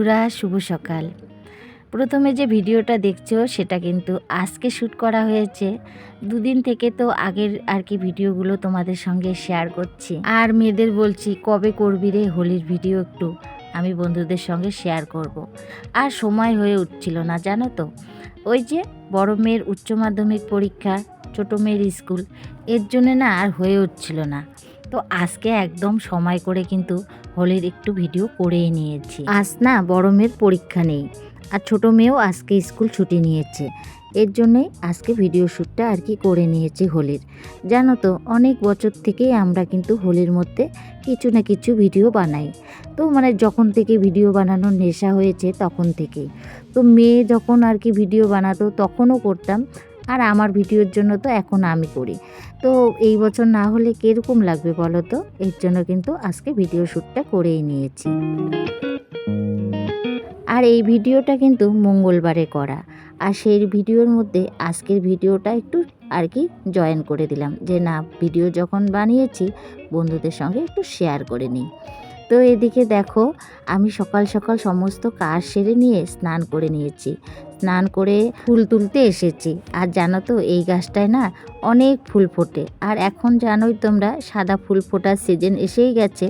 বন্ধুরা, শুভ সকাল। প্রথমে যে ভিডিওটা দেখছ, সেটা কিন্তু আজকে শ্যুট করা হয়েছে। দুদিন থেকে তো আগের আর কি ভিডিওগুলো তোমাদের সঙ্গে শেয়ার করছি। আর মেয়েদের বলছি, কবে করবি রে হোলির ভিডিও একটু? আমি বন্ধুদের সঙ্গে শেয়ার করব। আর সময় হয়ে উঠছিল না, জানো তো? ওই যে বড় মেয়ের উচ্চ মাধ্যমিক পরীক্ষা, ছোটো মেয়ের স্কুল, এর জন্যে না আর হয়ে উঠছিল না। তো আজকে একদম সময় করে কিন্তু হোলির একটু ভিডিও করেই নিয়েছি। আজ না বড় মেয়ের পরীক্ষা নেই আর ছোট মেয়েও আজকে স্কুল ছুটি নিয়েছে। এর জন্যই আজকে ভিডিও শ্যুটটা আর কি করে নিয়েছি হোলির। জানো তো, অনেক বছর থেকেই আমরা কিন্তু হোলির মধ্যে কিছু না কিছু ভিডিও বানাই। তো মানে যখন থেকে ভিডিও বানানোর নেশা হয়েছে তখন থেকেই। তো মেয়ে যখন আর কি ভিডিও বানাতো তখনও করতাম। আর আমার ভিডিওর জন্য তো এখন আমি করি। তো এই বছর না হলে কীরকম লাগবে বলো তো? এর জন্য কিন্তু আজকে ভিডিও শ্যুটটা করেই নিয়েছি। আর এই ভিডিওটা কিন্তু মঙ্গলবারে করা। আর সেই ভিডিওর মধ্যে আজকের ভিডিওটা একটু আর কি জয়েন করে দিলাম যে না, ভিডিও যখন বানিয়েছি, বন্ধুদের সঙ্গে একটু শেয়ার করে নিই। তো এদিকে দেখো, আমি সকাল সকাল সমস্ত কাজ সেরে নিয়ে স্নান করে নিয়েছি। স্নান করে ফুল তুলতে এসেছি। আর জানো তো, এই গাছটায় না অনেক ফুল ফোটে। আর এখন জানোই তোমরা, সাদা ফুল ফোটার সিজন এসেই গেছে।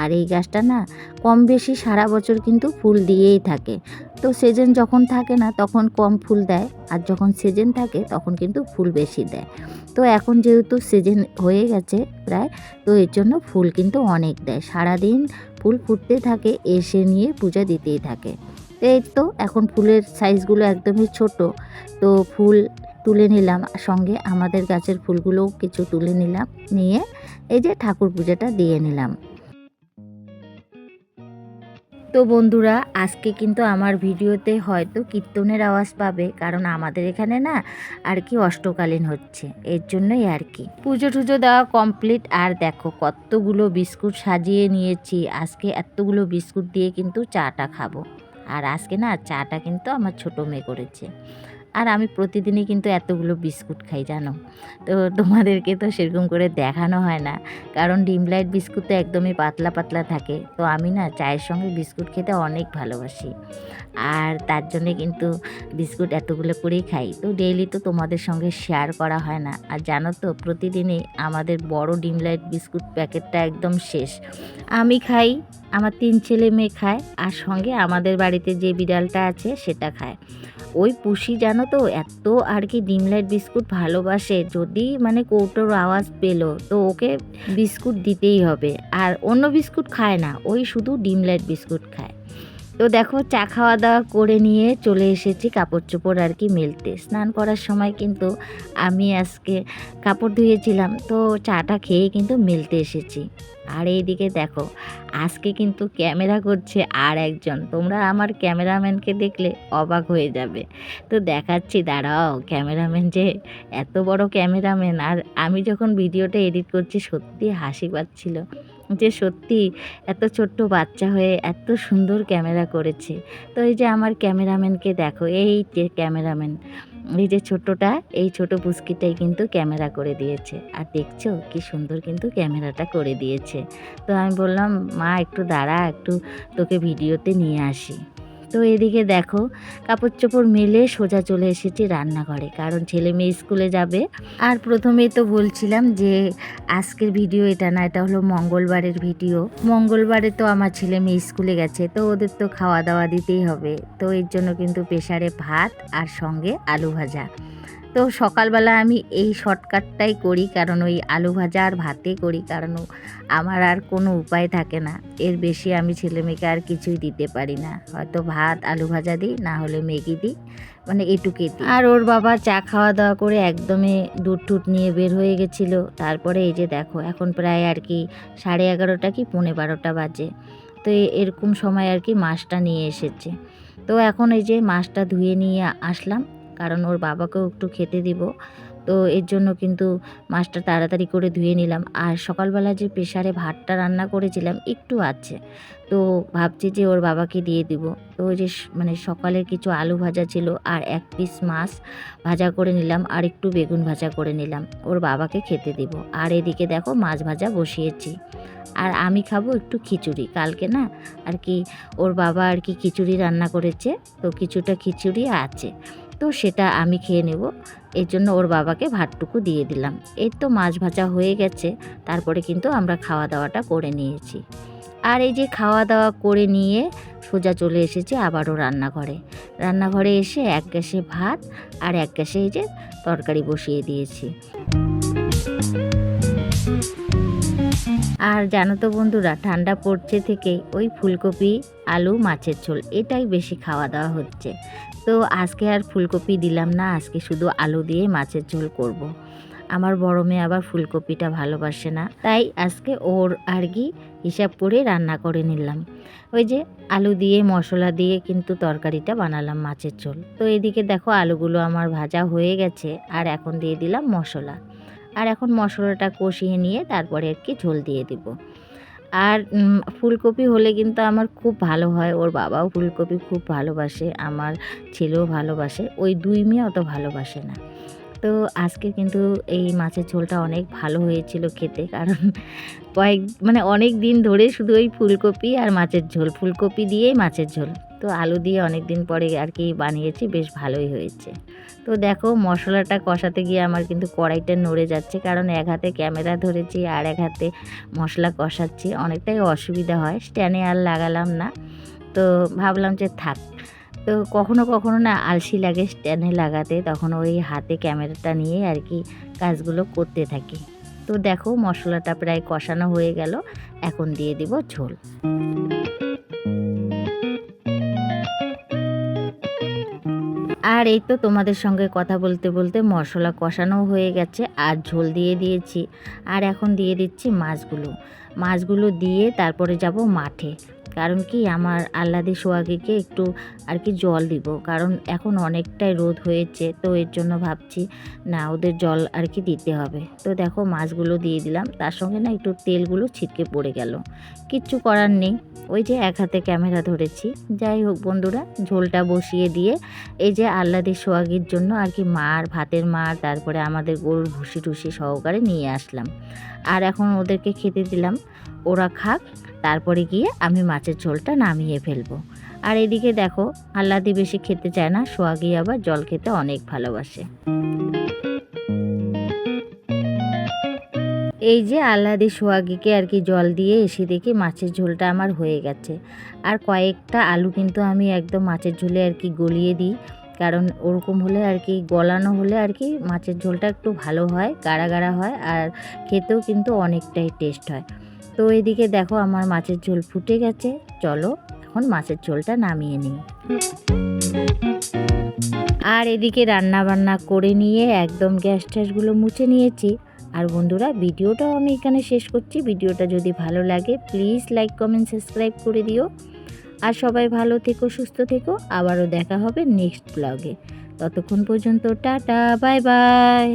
আর এই গাছটা না কম বেশি সারা বছর কিন্তু ফুল দিয়েই থাকে। তো সিজন যখন থাকে না, তখন কম ফুল দেয়। আর যখন সিজন থাকে, তখন কিন্তু ফুল বেশি দেয়। তো এখন যেহেতু সিজন হয়ে গেছে প্রায়, তো এর জন্য ফুল কিন্তু অনেক দেয়। সারাদিন ফুল ফুটতে থাকে, এসে নিয়ে পূজা দিতেই থাকে। এই তো এখন ফুলের সাইজগুলো একদমই ছোট। তো ফুল তুলে নিলাম, সঙ্গে আমাদের গাছের ফুলগুলোও কিছু তুলে নিলাম, নিয়ে এই যে ঠাকুর পূজাটা দিয়ে নিলাম। তো বন্ধুরা, আজকে কিন্তু আমার ভিডিওতে হয়তো কীর্তনের আওয়াজ পাবে, কারণ আমাদের এখানে না আর কি অষ্টকালীন হচ্ছে, এর জন্যই আর কি। পুজো টুজো দেওয়া কমপ্লিট আর দেখো কতগুলো বিস্কুট সাজিয়ে নিয়েছি, আজকে এতগুলো বিস্কুট দিয়ে কিন্তু চাটা খাব। আর আজকে না চাটা কিন্তু আমার ছোটো মেয়ে করেছে। আর আমি প্রতিদিনই কিন্তু এতগুলো বিস্কুট খাই, জানো? তো তোমাদেরকে তো সেরকম করে দেখানো হয় না। কারণ ডিম লাইট বিস্কুট তো একদমই পাতলা পাতলা থাকে। তো আমি না চায়ের সঙ্গে বিস্কুট খেতে অনেক ভালোবাসি। আর তার জন্যে কিন্তু বিস্কুট এতগুলো করেই খাই। তো ডেইলি তো তোমাদের সঙ্গে শেয়ার করা হয় না। আর জানো তো, প্রতিদিনই আমাদের বড় ডিম লাইট বিস্কুট প্যাকেটটা একদম শেষ। আমি খাই, আমার তিন ছেলে মেয়ে খায়, আর সঙ্গে আমাদের বাড়িতে যে বিড়ালটা আছে সেটা খায়। ওই পুষি জানো তো, এত আর কি ডিমলাইট বিস্কুট ভালোবাসে। যদি মানে কৌটোর আওয়াজ পেল, তো ওকে বিস্কুট দিতেই হবে। আর অন্য বিস্কুট খায় না, ওই শুধু ডিমলাইট বিস্কুট খায়। তো দেখো চা খাওয়া দাওয়া করে নিয়ে চলে এসেছি কাপড় চোপড় আর কি মেলতে। স্নান করার সময় কিন্তু আমি আজকে কাপড় ধুয়েছিলাম, তো চাটা খেয়ে কিন্তু মেলতে এসেছি। আর এইদিকে দেখো, আজকে কিন্তু ক্যামেরা করছে আর একজন। তোমরা আমার ক্যামেরাম্যানকে দেখলে অবাক হয়ে যাবে। তো দেখাচ্ছি, দাঁড়াও, ক্যামেরাম্যান যে এত বড় ক্যামেরাম্যান। আর আমি যখন ভিডিওটা এডিট করছি সত্যি হাসি পাচ্ছিল। যে সত্যি এত ছোট্ট বাচ্চা হয়ে এত সুন্দর ক্যামেরা করেছে। তো এই যে আমার ক্যামেরাম্যানকে দেখো, এই যে ক্যামেরাম্যান, এই যে ছোট্টটা, এই ছোট পুস্কিটাই কিন্তু ক্যামেরা করে দিয়েছে। আর দেখছ কি সুন্দর কিন্তু ক্যামেরাটা করে দিয়েছে। তো আমি বললাম, মা, একটু দাঁড়া, একটু তোকে ভিডিওতে নিয়ে আসি। তো এদিকে দেখো কাপড় চোপড় মেলে সোজা চলে এসেছি রান্নাঘরে, কারণ ছেলে মেয়ে স্কুলে যাবে। আর প্রথমে তো বলছিলাম যে আজকের ভিডিও এটা না, এটা হলো মঙ্গলবারের ভিডিও। মঙ্গলবারে তো আমার ছেলে মেয়ে স্কুলে গেছে, তো ওদের তো খাওয়া দাওয়া দিতেই হবে। তো এর জন্য কিন্তু প্রেশারে ভাত আর সঙ্গে আলু ভাজা। তো সকালবেলা আমি এই শর্টকাটটাই করি, কারণ ওই আলু ভাজা আর ভাতে করি, কারণ আমার আর কোনো উপায় থাকে না। এর বেশি আমি ছেলে মেয়েকে আর কিছুই দিতে পারি না। হয়তো ভাত, আলু ভাজা দিই, না হলে ম্যাগি দিই মানে এটুকুই দিই। আর ওর বাবা চা খাওয়া দাওয়া করে একদমই দুধ টুট নিয়ে বের হয়ে গেছিল। তারপরে এই যে দেখো, এখন প্রায় আর কি সাড়ে এগারোটা কি পৌনে বারোটা বাজে। তো এরকম সময় আর কি মাছটা নিয়ে এসেছে। তো এখন এই যে মাছটা ধুয়ে নিয়ে আসলাম। কারণ ওর বাবাকেও একটু খেতে দিব। তো এর জন্য কিন্তু মাছটা তাড়াতাড়ি করে ধুয়ে নিলাম। আর সকালবেলা যে প্রেশারে ভাতটা রান্না করেছিলাম একটু আছে। তো ভাবছি যে ওর বাবাকে দিয়ে দিব। তো ওই যে মানে সকালের কিছু আলু ভাজা ছিল আর এক পিস মাছ ভাজা করে নিলাম আর একটু বেগুন ভাজা করে নিলাম। ওর বাবাকে খেতে দিব। আর এদিকে দেখো মাছ ভাজা বসিয়েছি। আর আমি খাব একটু খিচুড়ি। কালকে না আর কি ওর বাবা আর কি খিচুড়ি রান্না করেছে। তো কিছুটা খিচুড়ি আছে। তো সেটা আমি খেয়ে নেব। এর জন্য ওর বাবাকে ভাতটুকু দিয়ে দিলাম। এই তো মাছ ভাজা হয়ে গেছে। তারপরে কিন্তু আমরা খাওয়া দাওয়াটা করে নিয়েছি। আর এই যে খাওয়া দাওয়া করে নিয়ে সোজা চলে এসেছি আবারও রান্নাঘরে। রান্নাঘরে এসে এক গ্যাসে ভাত আর এক গ্যাসে এই যে তরকারি বসিয়ে দিয়েছি। আর জানো তো বন্ধুরা, ঠান্ডা পড়ছে থেকে ওই ফুলকপি, আলু, মাছের ঝোল, এটাই বেশি খাওয়া দাওয়া হচ্ছে। তো আজকে আর ফুলকপি দিলাম না, আজকে শুধু আলু দিয়ে মাছের ঝোল করব। আমার বড় মেয়ে আবার ফুলকপিটা ভালোবাসে না, তাই আজকে ওর আর কি হিসাব করে রান্না করে নিলাম। ওই যে আলু দিয়ে, মশলা দিয়ে কিন্তু তরকারিটা বানালাম মাছের ঝোল। তো এদিকে দেখো আলুগুলো আমার ভাজা হয়ে গেছে, আর এখন দিয়ে দিলাম মশলা। আর এখন মশলাটা কষিয়ে নিয়ে তারপরে আর কি ঝোল দিয়ে দিব। আর ফুলকপি হলে কিন্তু আমার খুব ভালো হয়। ওর বাবাও ফুলকপি খুব ভালোবাসে, আমার ছেলেও ভালোবাসে। ওই দুই মেয়ে অত ভালোবাসে না। তো আজকে কিন্তু এই মাছের ঝোলটা অনেক ভালো হয়েছিল খেতে, কারণ কয়েক মানে অনেক দিন ধরে শুধু ওই ফুলকপি আর মাছের ঝোল, ফুলকপি দিয়েই মাছের ঝোল। তো আলু দিয়ে অনেক দিন পরে আর কি বানিয়েছি, বেশ ভালোই হয়েছে। তো দেখো, মশলাটা কষাতে গিয়ে আমার কিন্তু কড়াইটা নড়ে যাচ্ছে, কারণ এক হাতে ক্যামেরা ধরেছি আর এক হাতে মশলা কষাচ্ছি, অনেকটাই অসুবিধা হয় স্ট্যান্ডে আর লাগালাম না। তো ভাবলাম যে থাক, তো কখনো কখনো না আলসি লাগে স্ট্যান্ডে লাগাতে, তখন ওই হাতে ক্যামেরাটা নিয়ে আর কি কাজগুলো করতে থাকি। তো দেখো, মশলাটা প্রায় কষানো হয়ে গেল, এখন দিয়ে দিব ঝোল। আর এই তো তোমাদের সঙ্গে কথা বলতে বলতে মশলা কষানো হয়ে গেছে আর ঝোল দিয়ে দিয়েছি। আর এখন দিয়ে দিচ্ছি মাছগুলো। মাছগুলো দিয়ে তারপরে যাব মাঠে। কারণ কি আমার আল্লাদি সোয়াগিকে একটু আর কি জল দিব। কারণ এখন অনেকটাই রোদ হয়েছে, তো এর জন্য ভাবছি না ওদের জল আর কি দিতে হবে। তো দেখো মাছগুলো দিয়ে দিলাম, তার সঙ্গে না একটু তেলগুলো ছিটকে পড়ে গেল। কিচ্ছু করার নেই, ওই যে এক হাতে ক্যামেরা ধরেছি। যাই হোক বন্ধুরা, ঝোলটা বসিয়ে দিয়ে এই যে আল্লাদি সোয়াগির জন্য আর কি মার, ভাতের মার, তারপরে আমাদের গরুর ভুসি টুসি সহকারে নিয়ে আসলাম। আর এখন ওদেরকে খেতে দিলাম, ওরা খাক। তারপরে গিয়ে আমি মাছের ঝোলটা নামিয়ে ফেলব। আর এদিকে দেখো, আল্লাদি বেশি খেতে চায় না সোয়াগি আবার জল খেতে অনেক ভালোবাসে। এই যে আল্লাদি সোয়াগিকে আর কি জল দিয়ে এসে দেখি মাছের ঝোলটা আমার হয়ে গেছে। আর কয়েকটা আলু কিন্তু আমি একদম মাছের ঝোলে আর কি গলিয়ে দিই। কারণ ওরকম হলে আর কি, গলানো হলে আর কি মাছের ঝোলটা একটু ভালো হয়, গাড়া গাড়া হয়, আর খেতেও কিন্তু অনেকটাই টেস্ট হয়। তো এদিকে দেখো আমার মাছের ঝোল ফুটে গেছে। চলো এখন মাছের ঝোলটা নামিয়ে নিই। আর এদিকে রান্না বান্না করে নিয়ে একদম গ্যাস ট্যাসগুলো মুছে নিয়েছি। আর বন্ধুরা, ভিডিওটাও আমি এখানে শেষ করছি। ভিডিওটা যদি ভালো লাগে প্লিজ লাইক কমেন্ট সাবস্ক্রাইব করে দিও। আর সবাই ভালো থেকো, সুস্থ থেকো। আবারও দেখা হবে নেক্সট ব্লগে ততক্ষণ পর্যন্ত টাটা বাই বাই